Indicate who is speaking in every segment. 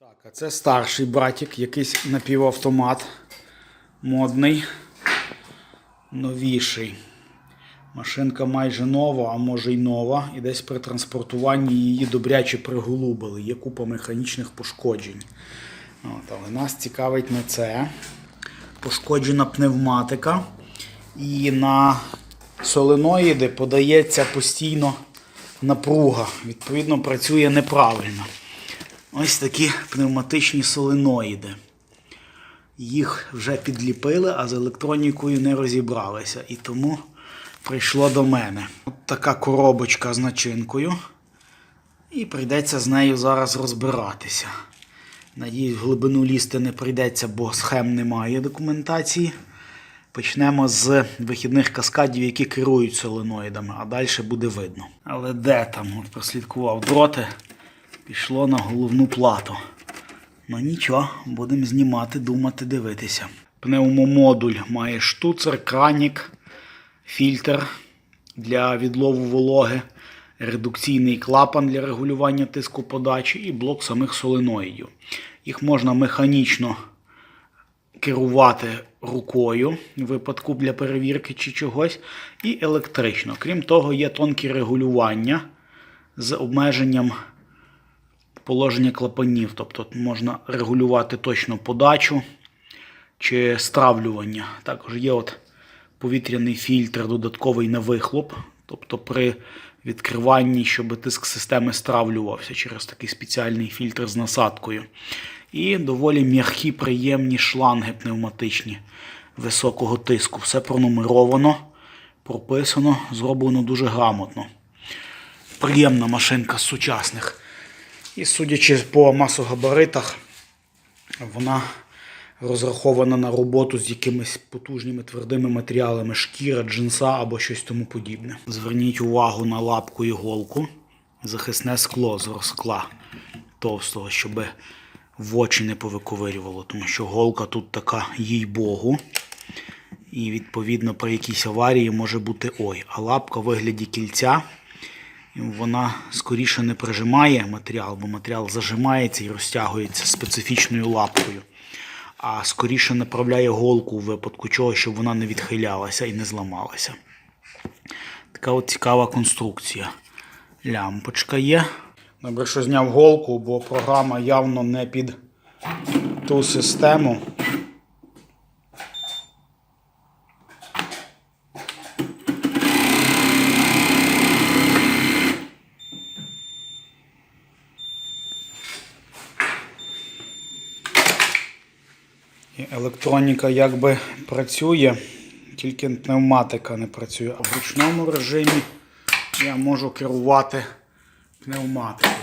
Speaker 1: Так, а це старший братик, якийсь напівавтомат. Модний, новіший. Машинка майже нова, а може й нова. І десь при транспортуванні її добряче приголубили. Є купа механічних пошкоджень. От, але нас цікавить не це. Пошкоджена пневматика. І на соленоїди подається постійно напруга. Відповідно, працює неправильно. Ось такі пневматичні соленоїди. Їх вже підліпили, а з електронікою не розібралися. І тому прийшло до мене. От така коробочка з начинкою. І прийдеться з нею зараз розбиратися. Надіюсь, в глибину лізти не прийдеться, бо схем немає документації. Почнемо з вихідних каскадів, які керують соленоїдами, а далі буде видно. Але де там? От прослідкував дроти, пішло на головну плату. Ну нічого, будемо знімати, думати, дивитися. Пневмомодуль має штуцер, кранік, фільтр для відлову вологи, редукційний клапан для регулювання тиску подачі і блок самих соленоїдів. Їх можна механічно керувати рукою в випадку для перевірки чи чогось, і електрично. Крім того, є тонкі регулювання з обмеженням положення клапанів. Тобто можна регулювати точно подачу чи стравлювання. Також є от повітряний фільтр додатковий на вихлоп. Тобто при відкриванні, щоб тиск системи стравлювався через такий спеціальний фільтр з насадкою. І доволі м'які, приємні шланги пневматичні високого тиску. Все пронумеровано, прописано, зроблено дуже грамотно. Приємна машинка з сучасних. І судячи по масогабаритах, вона розрахована на роботу з якимись потужними твердими матеріалами, шкіра, джинса або щось тому подібне. Зверніть увагу на лапку і голку. Захисне скло з розкла товстого, щоб в очі не повиковирювало, тому що голка тут така, їй Богу. І відповідно при якійсь аварії може бути ой. А лапка в вигляді кільця вона скоріше не прижимає матеріал, бо матеріал зажимається і розтягується специфічною лапкою. А скоріше направляє голку у випадку чого, щоб вона не відхилялася і не зламалася. Така от цікава конструкція. Лямпочка є. Добре, що зняв голку, бо програма явно не під ту систему. Електроніка якби працює, тільки пневматика не працює. А в ручному режимі я можу керувати пневматикою.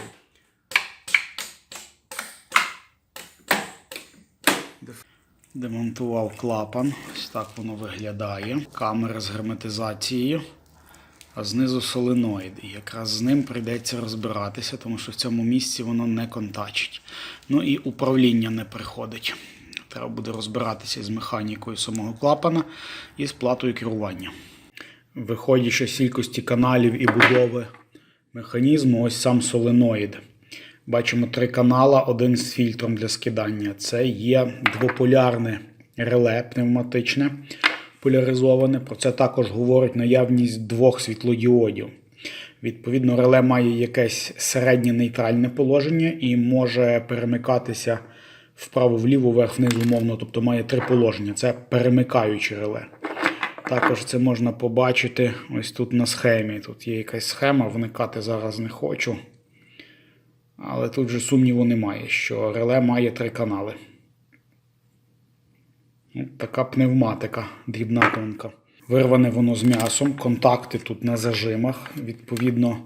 Speaker 1: Демонтував клапан. Ось так воно виглядає. Камера з герметизацією, а знизу соленоїд. І якраз з ним прийдеться розбиратися, тому що в цьому місці воно не контачить. Ну і управління не приходить. Треба буде розбиратися з механікою самого клапана і з платою керування. Виходячи з кількості каналів і будови механізму, ось сам соленоїд. Бачимо три канала, один з фільтром для скидання. Це є двополярне реле пневматичне, поляризоване. Про це також говорить наявність двох світлодіодів. Відповідно, реле має якесь середнє нейтральне положення і може перемикатися вправо-вліво, вверх-вниз умовно, тобто має три положення. Це перемикаюче реле. Також це можна побачити ось тут на схемі. Тут є якась схема, вникати зараз не хочу. Але тут же сумніву немає, що реле має три канали. Ну, така пневматика, дрібна тонка. Вирване воно з м'ясом, контакти тут на зажимах. Відповідно,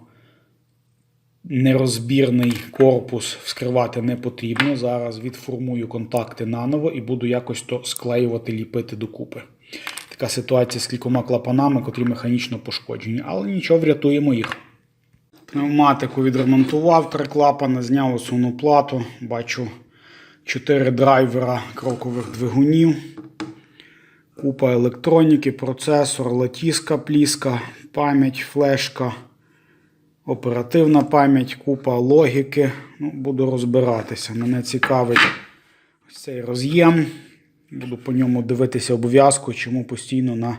Speaker 1: нерозбірний корпус вскривати не потрібно. Зараз відформую контакти наново і буду якось то склеювати, ліпити докупи. Така ситуація з кількома клапанами, котрі механічно пошкоджені, але нічого, врятуємо їх. Пневматику відремонтував, три клапани, зняв осуну плату. Бачу 4 драйвера крокових двигунів, купа електроніки, процесор, латіска, пліска, пам'ять, флешка, оперативна пам'ять, купа логіки. Ну, буду розбиратися. Мене цікавить цей роз'єм. Буду по ньому дивитися обов'язку, чому постійно на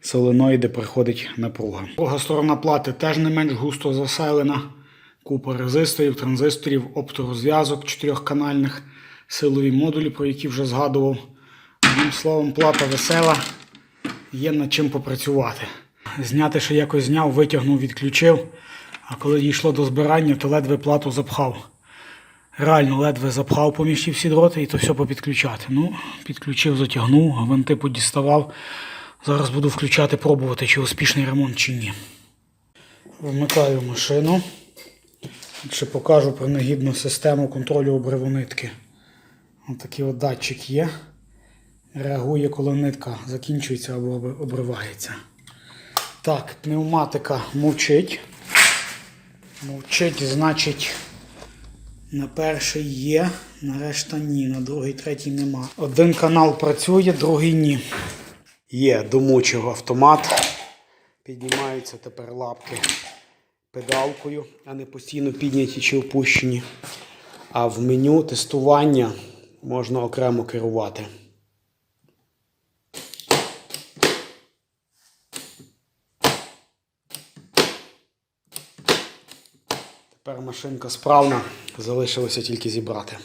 Speaker 1: соленоїди приходить напруга. Друга сторона плати теж не менш густо заселена. Купа резисторів, транзисторів, опторозв'язок чотирьохканальних, силові модулі, про які вже згадував. Одним словом, плата весела, є над чим попрацювати. Зняти ще якось зняв, витягнув, відключив. А коли дійшло до збирання, то ледве плату запхав. Реально ледве запхав поміж ті всі дроти і то все попідключати. Ну, підключив, затягнув, гвинти подіставав. Зараз буду включати, пробувати, чи успішний ремонт, чи ні. Вмикаю машину. Ще покажу принагідну систему контролю обриву нитки. Ось такий от датчик є. Реагує, коли нитка закінчується або обривається. Так, пневматика мовчить. Мовчить, значить, на перший є, на решта ні, на другий, третій нема. Один канал працює, другий ні. Є, домучив автомат. Піднімаються тепер лапки педалкою, а не постійно підняті чи опущені. А в меню тестування можна окремо керувати. Тепер машинка справна, залишилося тільки зібрати.